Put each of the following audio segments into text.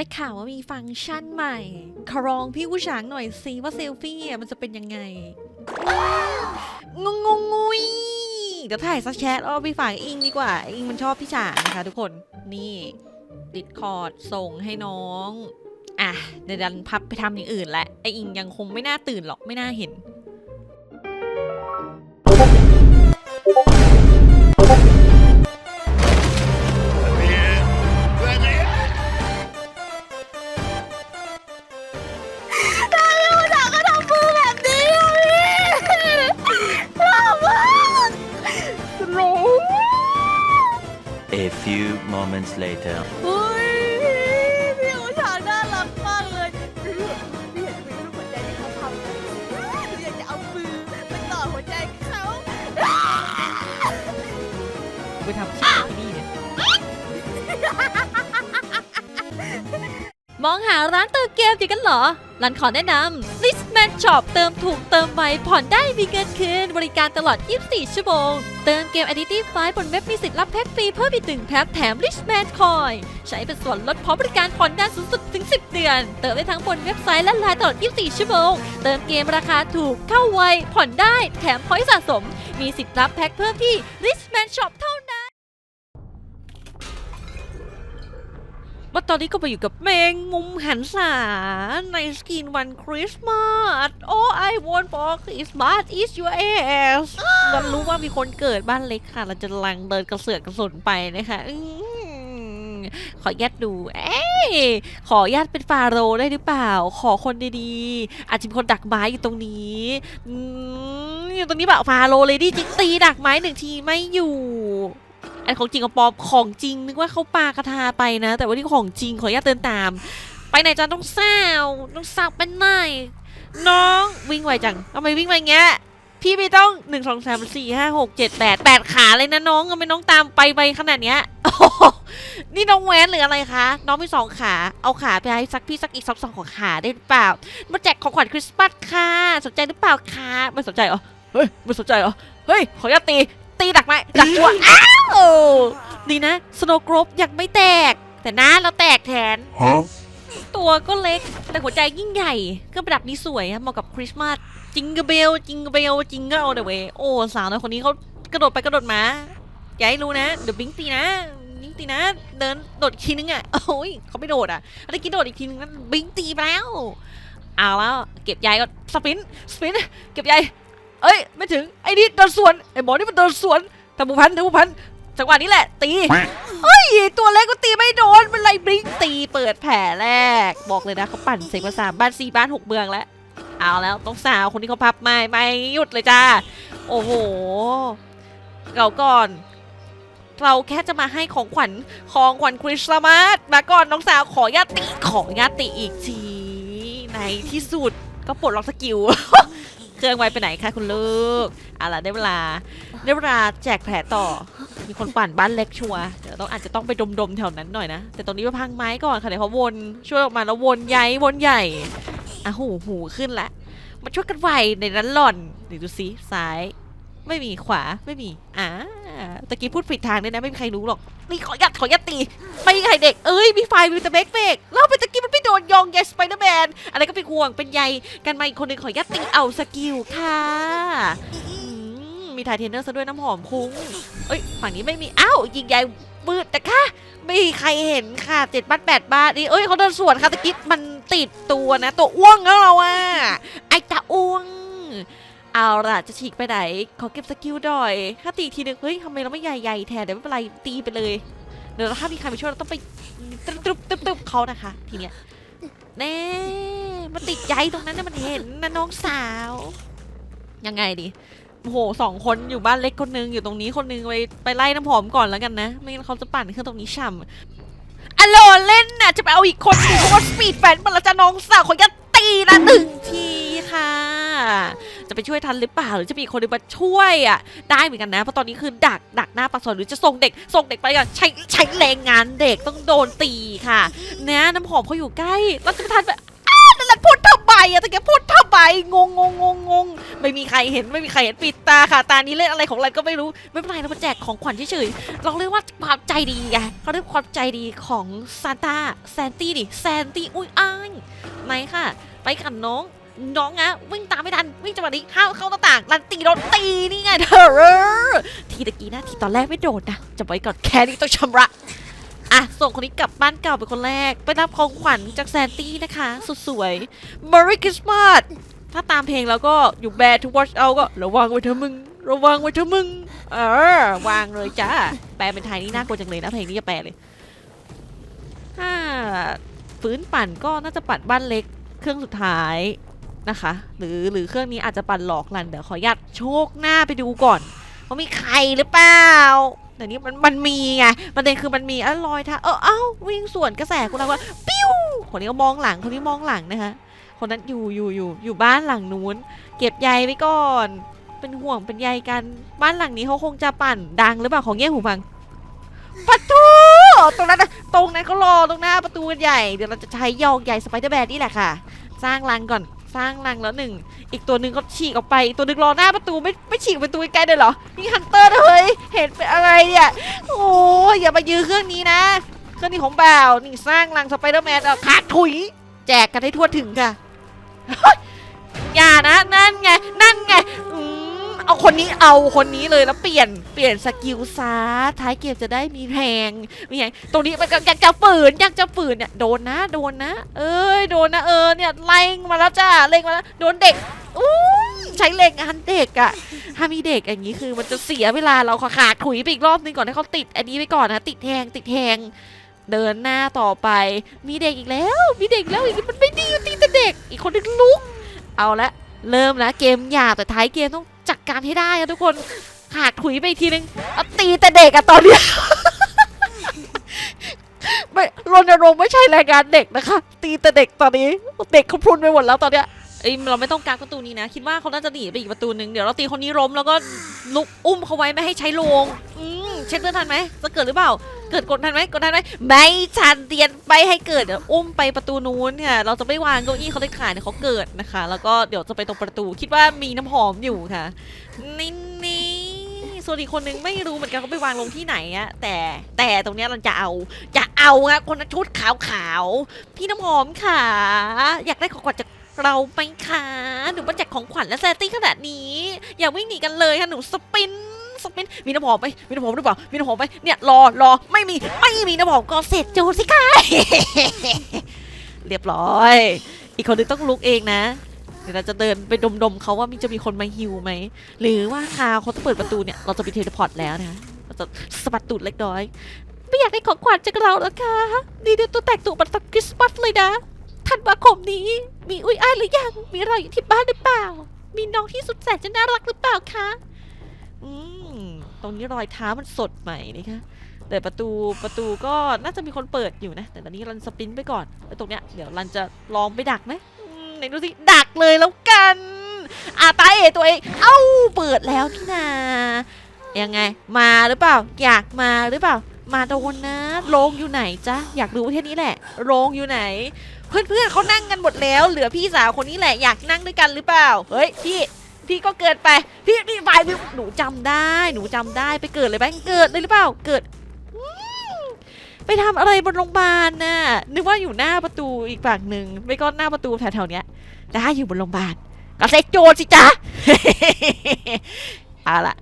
ได้ข่าวว่ามีฟังก์ชันใหม่ขอรองพี่ผู้ฉางหน่อยสิว่าเซลฟี่อะมันจะเป็นยังไงงงงงุยเดี๋ยวถ่ายสักแชทเอาไปฝากอิงดีกว่า อิงมันชอบพี่ฉางนะคะทุกคนนี่ดิดคอร์ดส่งให้น้องอะเดี๋ยวดันพับไปทำอย่างอื่นแหละไออิงยังคงไม่น่าตื่นหรอกไม่น่าเห็น A few moments later. เฮ้ยพี่อูฉางน่ารักมากเลยพี่อยากจะเป็นรูปหัวใจที่เขาทำนะหนูอยากจะเอามือไปต่อหัวใจเขาไปทำชิที่นี่เนี่ยมองหาร้านเติมเกมอยู่กันเหรอร้านขอแนะนำ Listman Shop เติมถูกเติมไวผ่อนได้มีเงินคืน บริการตลอด 24 ชั่วโมง เติมเกม Identity 5บนเว็บมีสิทธิ์รับแพ็คฟรีเพิ่มอีกหนึ่งแพ็คแถม Richman Coin ใช้เป็นส่วนลดพร้อมบริการผ่อนนานสูงสุดถึง 10 เดือน เติมได้ทั้งบนเว็บไซต์และไลน์ตลอด 24 ชั่วโมง เติมเกมราคาถูกเข้าไวผ่อนได้แถมพอยต์สะสม มีสิทธิ์รับแพ็คเพิ่มที่ Richman Shop เท่านั้น ว่าตอนนี้ก็ไปอยู่กับแมงมุมหันษาในสกินวันคริสต์มาส All I want for Christmas is your ass เรารู้ว่ามีคนเกิดบ้านเล็กค่ะ เราจะลังเดินกระเสือกกระสนไปนะคะขอญาตดู เอ้ขอญาตเป็นฟาโรห์ได้หรือเปล่า ขอคนดีๆ อาจจะมีคนดักไม้อยู่ตรงนี้ อยู่ตรงนี้เปล่าฟาโรห์เลยดิจิตีดักไม้หนึ่งทีไม่อยู่ อันของจริงกับปลอมของจริงนึกว่าเขาปาคาถาไปนะ แต่ว่านี่ของจริงขออนุญาตเดินตาม ไปไหนจ้าต้องแซวต้องสักเป็นไหนน้องวิ่งไวจังทำไมวิ่งไวเงี้ยพี่ไม่ต้องหนึ่งสองสามสี่ห้าหกเจ็ดแปดแปดขาเลยนะน้องทำไมน้องตามไปไปขนาดเนี้ยโอ้โหนี่น้องแหวนหรืออะไรคะ น้องมีสองขา เอาขาไปให้สักพี่สักอีกสองสองของขาได้หรือเปล่า มาแจกของขวัญคริสต์มาสค่ะ สนใจหรือเปล่าคะไม่สนใจเหรอ เฮ้ยไม่สนใจเหรอ เฮ้ย ขออนุญาตตี ตีดักไหมดักชัวร์อ้าวดีนะสโนว์กรบยังไม่แตก แต่หน้าเราแตกแทน Huh? ตัวก็เล็ก แต่หัวใจยิ่งใหญ่เครื่องประดับนี้สวยอะเหมาะกับคริสต์มาสจิงเกอร์เบลจิงเกอร์เบลจิงเกอร์เอาเดเวโอ้สาวน้อยคนนี้เขากระโดดไปกระโดดมา อย่าให้รู้นะ เดี๋ยวบิงตีนะบิงตีนะ เดินโดดอีกทีนึงอะโอ้ยเขาไม่โดดอะเมื่อกี้โดดอีกทีนึงนั้นบิงตีไปแล้วเอาแล้วเก็บยายก็สปินสปินเก็บยาย เอ้ยไม่ถึงไอ้นี่เดินสวนไอ้หมอนี่มันเดินสวนทำบุพันทำบุพันจังหวะนี้แหละตีเฮ้ยตัวเล็กก็ตีไม่โดนเป็นไรบลิงตีเปิดแผลแรก บอกเลยนะเขาปั่นเสกมาสามบ้านสี่บ้านหกเมืองแล้วเอาแล้วต้องสาวคนที่เขาพับไม่ไม่หยุดเลยจ้าโอ้โหเก่าก่อนเราแค่จะมาให้ของขวัญของขวัญคริสต์มาสมาก่อนน้องสาวขอญาติขอญาติอีกทีในที่สุดก็ปลดล็อกสกิล เครื่องไว้ไปไหนคะคุณลูกเอาล่ะได้เวลาได้เวลาแจกแผลต่อ มีคนปั่นบ้านเล็กชัวร์เดี๋ยวต้องอาจจะต้องไปดมๆแถวนั้นหน่อยนะ แต่ตรงนี้ไปพังไม้ก่อนค่ะเดี๋ยวเขาวนช่วยออกมาแล้ววนใหญ่วนใหญ่อะหูหูขึ้นละมาช่วยกันไวในนั้นหล่อนเดี๋ยวดูซิซ้าย ไม่มีขวาไม่มีอ่าตะกี้พูดผิดทางด้วยนะไม่มีใครรู้หรอกนี่ขอยัดขอยัดตีไม่มีใครเด็กเอ้ยมีไฟมีแต่เบกเบกแล้วไปตะกี้มันไม่โดนยองยสไปเดอร์แมนอะไรก็เป็นห่วงเป็นใยกันมาอีกคนหนึ่งขอยัดตีเอาสกิลค่ะมีถ่ายเทนเนอร์ซะด้วยน้ำหอมคุ้งเอ้ยฝั่งนี้ไม่มีอ้าวยิงใหญ่มืดแต่ค่ะไม่มีใครเห็นค่ะเจ็ดบ้านแปดบ้านนี่เอ้ยเขาเดินสวนค่ะตะกี้มันติดตัวนะ ตัวอ้วงแล้วเราอะไอตาอ้วง เอาล่ะจะฉีกไปไหน ขอเก็บสกิลดอย ถ้าตีอีกทีนึงเฮ้ยทำไมเราไม่ใหญ่ๆแทนเดี๋ยวไม่เป็นไรตีไปเลย เดี๋ยวถ้ามีใครมาช่วยเราต้องไปตึ๊บตึ๊บตึ๊บตึ๊บเขานะคะ ทีเนี้ยแน่มันติดใจตรงนั้นนะมันเห็นนะน้องสาว ยังไงดีโอ้โหสองคนอยู่บ้านเล็กคนนึงอยู่ตรงนี้คนนึงไปไปไล่น้ำหอมก่อนแล้วกันนะ ไม่งั้นเขาจะปั่นเครื่องตรงนี้ฉ่ำอโลเล่นน่ะจะไปเอาอีกคนหนึงเพราะว่าสปีดแฟนมันละจะน้องสาวขอยัด ตีละหนึ่งทีค่ะ จะไปช่วยทันหรือเปล่า หรือจะมีคนมาช่วยอะ ได้เหมือนกันนะ เพราะตอนนี้คือดักดักหน้าปักซอยหรือจะส่งเด็ก ส่งเด็กไปก่อนใช้ใช้แรงงานเด็กต้องโดนตีค่ะเนี่ยน้ำหอมเขาอยู่ใกล้เราจะไปทันไป ไมอะตะแกพูดทำไมงงงงงงไม่มีใครเห็นไม่มีใครเห็นปิดตาค่ะ ตานี้เล่นอะไรของอะไรก็ไม่รู้ไม่เป็นไรเราแจกของขวัญเฉยๆเราเรียกว่าความใจดีไงเขาเรียกความใจดีของซานตาแซนตี้ดิแซนตี้อุ้ยอ้ายไหนค่ะ ไปกันน้องน้องนะวิ่งตามไม่ทันวิ่งจังหวะนี้ห้าเข้าหน้าต่างรันตีโดนตีนี่ไงเธอทีตะกี้นะทีตอนแรกไม่โดนนะจะไว้ก่อนแค่นี้ต้องชำระ อะ ส่งคนนี้กลับบ้านเก่าเป็นคนแรก ไปรับของขวัญจากแซนตี้นะคะ สุดสวย Merry Christmas ถ้าตามเพลงแล้วก็อยู่แบร์ทุกวอชเอาก็ระวังไว้เถอะมึง ระวังไว้เถอะมึง เออ วางเลยจ้า แปลเป็นไทยนี่น่ากลัวจังเลยนะเพลงนี้จะแปลเลยถ้าฟื้นปั่นก็น่าจะปั่นบ้านเล็กเครื่องสุดท้ายนะคะ หรือหรือเครื่องนี้อาจจะปั่นหลอกลันเดี๋ยวขออนุญาตโชคหน้าไปดูก่อนว่ามีใครหรือเปล่า แต่นี่มันมันมีไงประเด็นคือมันมีอะลอยท่าเออเอ้าวิ่งสวนกระแสกูแล้วว่าปิ้วคนนี้ก็มองหลังคนนี้มองหลังนะคะคนนั้นอยู่อยู่อยู่อยู่บ้านหลังนู้น เก็บใยไว้ก่อน เป็นห่วงเป็นใยกันบ้านหลังนี้เขาคงจะปั่นดังหรือเปล่าของเงี้ยหูฟังประตูตรงนั้นนะตรงนั้นเขารอตรงหน้าประตูกันใหญ่เดี๋ยวเราจะใช้ยองใหญ่สไปเดอร์แมนนี่แหละค่ะ สร้างรังก่อน สร้างรังแล้วหนึ่ง อีกตัวหนึ่งก็ฉีกออกไป อีกตัวหนึ่งรอหน้าประตูไม่ไม่ฉีกประตูใกล้เลยเหรอ นี่ฮันเตอร์เฮ้ยเห็นเป็นอะไรเนี่ย โอ้ยอย่ามายื้อเครื่องนี้นะ เครื่องนี้ของบ่าวนี่สร้างรังสไปเดอร์แมนเอาขาดถุย แจกกันให้ทั่วถึงค่ะอย่านะ นั่นไงนั่น เอาคนนี้เอาคนนี้เลยแล้วเปลี่ยนเปลี่ยนสกิลซาท้ายเกมจะได้มีแรงมีแรงตรงนี้มันอยากจะฝืนอยากจะฝืนเนี่ยโดนนะโดนนะ เอ้ยโดนนะเออเนี่ยไล่มาแล้วจ้าเล็งมาแล้วโดนเด็กอู้ใช้เล็งอันเด็กอะถ้ามีเด็กอย่างนี้คือมันจะเสียเวลาเราขาดถุยไปอีกรอบนึงก่อนให้เขาติดอันนี้ไปก่อนนะติดแทงติดแทงเดินหน้าต่อไป มีเด็กอีกแล้ว มีเด็กแล้วอีกมันไม่ดีตีแต่เด็ก อีกคนนึงลุก เอาละ เริ่มแล้วเกมหยาบแต่ท้ายเกมต้อง การให้ได้อะทุกคนขาดถุยไปอีกทีนึงตีแต่เด็กอะตอนเนี้ยไม่รณรงค์ไม่ใช่แรงงานเด็กนะคะ ตีแต่เด็กตอนนี้ เด็กเขาพรุนไปหมดแล้วตอนเนี้ยเอ้ยเราไม่ต้องการประตูนี้นะ คิดว่าเขาน่าจะหนีไปอีกประตูหนึ่งเดี๋ยวเราตีคนนี้ล้มแล้วก็ลุกอุ้มเขาไว้ไม่ให้ใช้โรงอืม เช็ดเลือดทันไหมจะเกิดหรือเปล่า เกิดกดทันไหมกดทันไหมไม่ทันเตียนไปให้เกิดอุ้มไปประตูนู้นค่ะเราจะไม่วางเก้าอี้เขาได้ขายเดี๋ยเขาเกิดนะคะ แล้วก็เดี๋ยวจะไปตรงประตูคิดว่ามีน้ำหอมอยู่ค่ะนี่นี่ส่วนอีกคนนึงไม่รู้เหมือนกันเขาไปวางลงที่ไหนอะแต่แต่ตรงเนี้ยเราจะเอาจะเอาอะคนชุดขาวขาวๆพี่น้ำหอมค่ะ อยากได้ของขวัญจากเราไหมคะหนูมาแจกของขวัญและแซตตี้ขนาดนี้ อย่าวิ่งหนีกันเลยค่ะหนูสปิน สปินมีน้ำหอมไหมมีน้ำหอมหรือเปล่ามีน้ำหอมไหมเนี่ยรอรอไม่มีไม่มีน้ำหอมก็เสร็จจูสิค่ะเรียบร้อย อีกคนนึงต้องลุกเองนะเดี๋ยวเราจะเดินไปดมๆเขาว่ามีจะมีคนมาฮิวไหมหรือว่าคาวเขาจะเปิดประตูเนี่ยเราจะมีเทเลพอร์ตแล้วนะเราจะสะบัดตูดเล็กน้อยไม่อยากได้ของขวัญจากเราแล้วค่ะนี่เดี๋ยวตัวแตกตัวบัตรคริสต์มาสเลยนะธันวาคมนี้ มีอุ้ยอ้ายหรือยัง มีเราอยู่ที่บ้านหรือเปล่า มีน้องที่สุดแสนจะน่ารักหรือเปล่าคะ อืมตรงนี้รอยเท้ามันสดใหม่นะคะแต่ประตูประตูก็น่าจะมีคนเปิดอยู่นะ แต่ตอนนี้รันสปินไปก่อนแล้วตรงเนี้ยเดี๋ยวรันจะลองไปดักไหมไหนดูสิดักเลยแล้วกันอ่าตายเอตัวเองเอ้าเปิดแล้วนี่นายังไง มาหรือเปล่า อยากมาหรือเปล่า มาโดนนะโรงอยู่ไหนจ๊ะอยากรู้แค่นี้แหละ โรงอยู่ไหน เพื่อนๆเขานั่งกันหมดแล้ว เหลือพี่สาวคนนี้แหละอยากนั่งด้วยกันหรือเปล่า เฮ้ยพี่ พี่ก็เกิดไป พี่พี่ไปพี่หนูจำได้ หนูจำได้ไปเกิดเลยไหมเกิดเลยหรือเปล่า เกิด ไปทำอะไรบนโรงพยาบาลน่ะ นึกว่าอยู่หน้าประตูอีกฝั่งหนึ่งไม่ก็หน้าประตูแถวๆเนี้ยได้อยู่บนโรงพยาบาลก็เซ็กโจรสิจ๊ะเอาล่ะ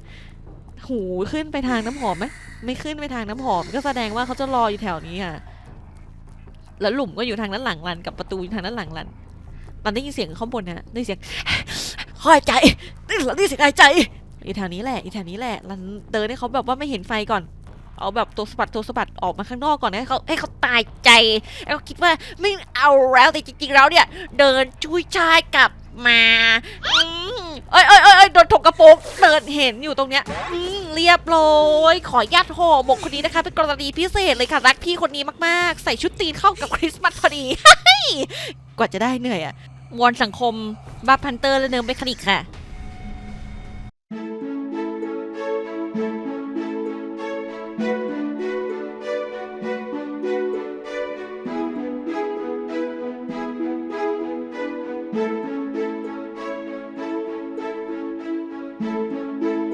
หูขึ้นไปทางน้ำหอมไหมไม่ขึ้นไปทางน้ำหอม ก็แสดงว่าเขาจะรออยู่แถวนี้ค่ะ แล้วหลุมก็อยู่ทางด้านหลังรันกับประตูอยู่ทางด้านหลังรันรันได้ยินเสียงข้างบนนะได้ยินเสียง หายใจได้ยินได้ยินเสียงหายใจอีแถวนี้แหละอีแถวนี้แหละรันเดินให้เขาแบบว่าไม่เห็นไฟก่อน เอาแบบตัวสะบัดตัวสะบัดออกมาข้างนอกก่อนให้เขาให้เขาตายใจให้เขาคิดว่าไม่เอาแล้วแต่จริงๆแล้วเนี่ย เดินชุยชายกลับมาอืมเอ้ยเอ้ยเอ้ยเอ้ยโดนถกกระโปรงเดินเห็นอยู่ตรงเนี้ยอืมเรียบร้อยขอยัดห่อหมกคนนี้นะคะ เป็นกรณีพิเศษเลยค่ะรักพี่คนนี้มากๆ ใส่ชุดตีนเข้ากับคริสต์มาสพอดี กว่าจะได้เหนื่อยอะ วอนสังคมบ้าพันเตอร์และเนิร์มเมคานิกค่ะ